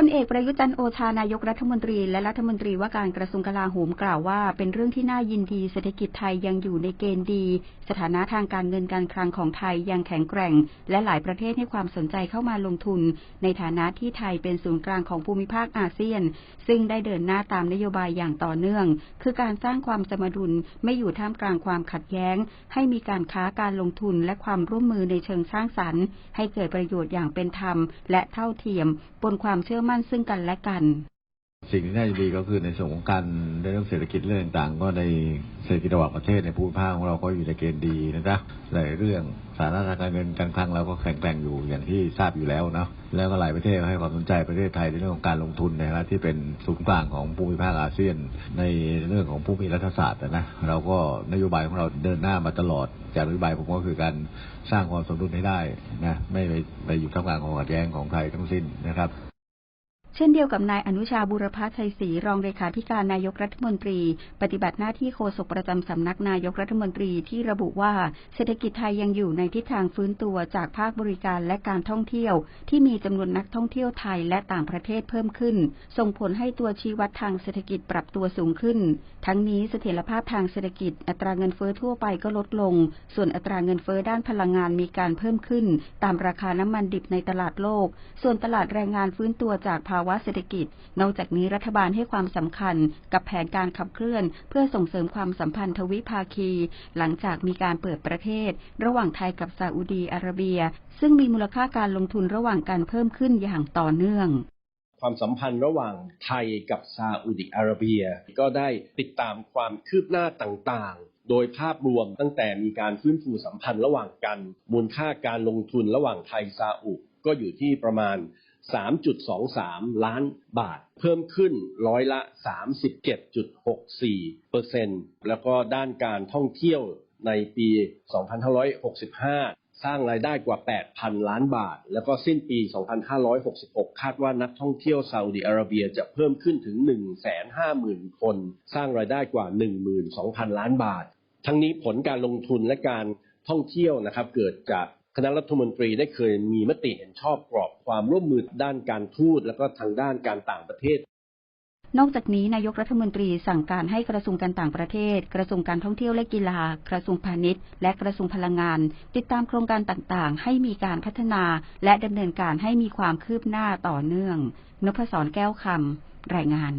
พลเอกประยุจันโอชานายกรัฐมนตรี และรัฐมนตรีว่าการกระทรวงกลาโหมกล่าวว่า เป็นเรื่องที่น่ายินดีเศรษฐกิจไทยยังอยู่ในเกณฑ์ดี สถานะทางการเงินการคลังของไทยยังแข็งแกร่ง และหลายประเทศให้ความสนใจเข้ามาลงทุน ในฐานะที่ไทยเป็นศูนย์กลางของภูมิภาคอาเซียน ซึ่งได้เดินหน้าตามนโยบายอย่างต่อเนื่อง คือการสร้างความสมดุลไม่อยู่ท่ามกลางความขัดแย้ง ให้มีการค้าการลงทุนและความร่วมมือในเชิงสร้างสรรค์ ให้เกิดประโยชน์อย่างเป็นธรรม และเท่าเทียมบนความเชื่อมั่นซึ่งกันและกัน สิ่งที่น่าจะดีก็คือในส่วนของการในเรื่องเศรษฐกิจเรื่องต่างๆ ก็ในเศรษฐกิจระหว่างประเทศในภูมิภาคของเราก็อยู่ในเกณฑ์ดีนะจ๊ะหลายเรื่องสาธารณการเงินการคลังเราก็แข็งแกร่งอยู่อย่างที่ทราบอยู่แล้วเนาะแล้วก็หลายประเทศให้ความสนใจประเทศไทยในเรื่องของการลงทุนนะที่เป็นศูนย์กลางของภูมิภาคอาเซียน ในเรื่องของผู้มีรัฐศาสตร์นะเราก็นโยบายของเราเดินหน้ามาตลอดจากนโยบายผมก็คือการสร้างความสมดุลให้ได้นะไม่ไปอยู่ท่ามกลางความขัดแย้งของไทยทั้งสิ้นนะครับ เช่นเดียวกับนายอนุชาบุรพชัยศรีรองเลขาธิการนายกรัฐมนตรี ปฏิบัติหน้าที่โฆษกประจำสำนักนายกรัฐมนตรีที่ระบุว่าเศรษฐกิจไทยยังอยู่ในทิศทางฟื้นตัวจากภาคบริการและการท่องเที่ยว ที่มีจำนวนนักท่องเที่ยวไทยและต่างประเทศเพิ่มขึ้น ส่งผลให้ตัวชี้วัดทางเศรษฐกิจปรับตัวสูงขึ้น ทั้งนี้เสถียรภาพทางเศรษฐกิจ อัตราเงินเฟ้อทั่วไปก็ลดลง ส่วนอัตราเงินเฟ้อด้านพลังงานมีการเพิ่มขึ้น ตามราคาน้ำมันดิบในตลาดโลก ส่วนตลาดแรงงานฟื้นตัวจากภาวะเศรษฐกิจ นอกจากนี้รัฐบาลให้ความสำคัญกับแผนการขับเคลื่อน เพื่อส่งเสริมความสัมพันธ์ทวิภาคี หลังจากมีการเปิดประเทศ ระหว่างไทยกับซาอุดีอาระเบีย ซึ่งมีมูลค่าการลงทุนระหว่างกันเพิ่มขึ้นอย่างต่อเนื่องความสัมพันธ์ระหว่างไทยกับซาอุดิอาระเบีย ก็ได้ติดตามความคืบหน้าต่างๆ โดยภาพรวมตั้งแต่มีการฟื้นฟูสัมพันธ์ระหว่างกัน มูลค่าการลงทุนระหว่างไทยซาอุก็อยู่ที่ประมาณ 3.23 ล้านบาท เพิ่มขึ้นร้อยละ 37.64เปอร์เซ็นต์แล้วก็ด้านการท่องเที่ยวในปี 2565 สร้างรายได้กว่า 8,000 ล้านบาท แล้วก็สิ้นปี 2566 คาดว่านักท่องเที่ยวซาอุดิอาระเบียจะเพิ่มขึ้นถึง 150,000 คน สร้างรายได้กว่า 12,000 ล้านบาท ทั้งนี้ผลการลงทุนและการท่องเที่ยวนะครับเกิดจาก คณะรัฐมนตรีได้เคยมีมติเห็นชอบกรอบความร่วมมือด้านการทูตและก็ทางด้านการต่างประเทศ นอกจากนี้นายกรัฐมนตรีสั่งการให้กระทรวงการต่างประเทศ กระทรวงการท่องเที่ยวและกีฬา กระทรวงพาณิชย์ และกระทรวงพลังงาน ติดตามโครงการต่างๆ ให้มีการพัฒนา และดำเนินการให้มีความคืบหน้าต่อเนื่องนพศรแก้วคำรายงาน